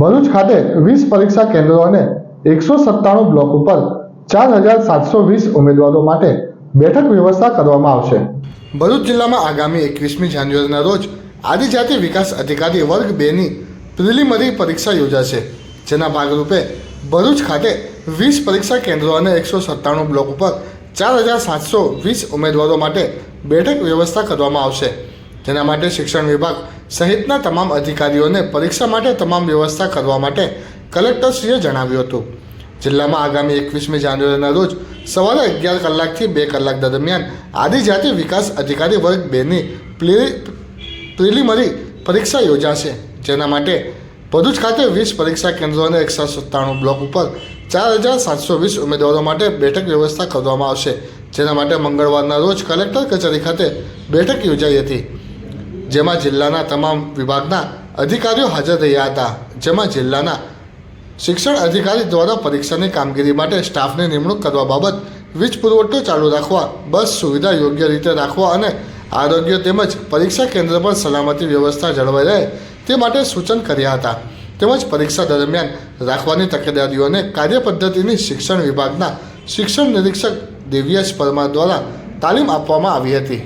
ભરૂચ ખાતે વીસ પરીક્ષા કેન્દ્રો અને એકસો સત્તાણું બ્લોક ઉપર ચાર હજાર સાતસો વીસ ઉમેદવારો માટે બેઠક વ્યવસ્થા કરવામાં આવશે. ભરૂચ જિલ્લામાં આગામી એકવીસમી જાન્યુઆરીના રોજ આદિજાતિ વિકાસ અધિકારી વર્ગ બેની પ્રિલિમરી પરીક્ષા યોજાશે. જેના ભાગરૂપે ભરૂચ ખાતે વીસ પરીક્ષા કેન્દ્રો અને એકસો સત્તાણું બ્લોક ઉપર ચાર હજાર સાતસો વીસ ઉમેદવારો માટે બેઠક વ્યવસ્થા કરવામાં આવશે. જેના માટે શિક્ષણ વિભાગ સહિતના તમામ અધિકારીઓને પરીક્ષા માટે તમામ વ્યવસ્થા કરવા માટે કલેક્ટરશ્રીએ જણાવ્યું હતું. જિલ્લામાં આગામી એકવીસમી જાન્યુઆરીના રોજ સવારે અગિયાર કલાકથી બે કલાક દરમિયાન આદિજાતિ વિકાસ અધિકારી વર્ગ બેની પ્રિલિમરી પરીક્ષા યોજાશે, જેના માટે ભરૂચ ખાતે વીસ પરીક્ષા કેન્દ્રો અને એકસો સત્તાણું બ્લોક ઉપર ચાર હજાર સાતસો વીસ ઉમેદવારો માટે બેઠક વ્યવસ્થા કરવામાં આવશે. જેના માટે મંગળવારના રોજ કલેક્ટર કચેરી ખાતે બેઠક યોજાઈ હતી. જેમાં જિલ્લાના તમામ વિભાગના અધિકારીઓ હાજર રહ્યા હતા. જેમાં જિલ્લાના શિક્ષણ અધિકારી દ્વારા પરીક્ષાની કામગીરી માટે સ્ટાફની નિમણૂક કરવા બાબત વીજ પુરવઠો ચાલુ રાખવા, બસ સુવિધા યોગ્ય રીતે રાખવા અને આરોગ્ય તેમજ પરીક્ષા કેન્દ્ર પર સલામતી વ્યવસ્થા જળવાઈ રહે તે માટે સૂચન કર્યા હતા. તેમજ પરીક્ષા દરમિયાન રાખવાની તકેદારીઓને કાર્યપદ્ધતિની શિક્ષણ વિભાગના શિક્ષણ નિરીક્ષક દિવ્યેશ પરમાર દ્વારા તાલીમ આપવામાં આવી હતી.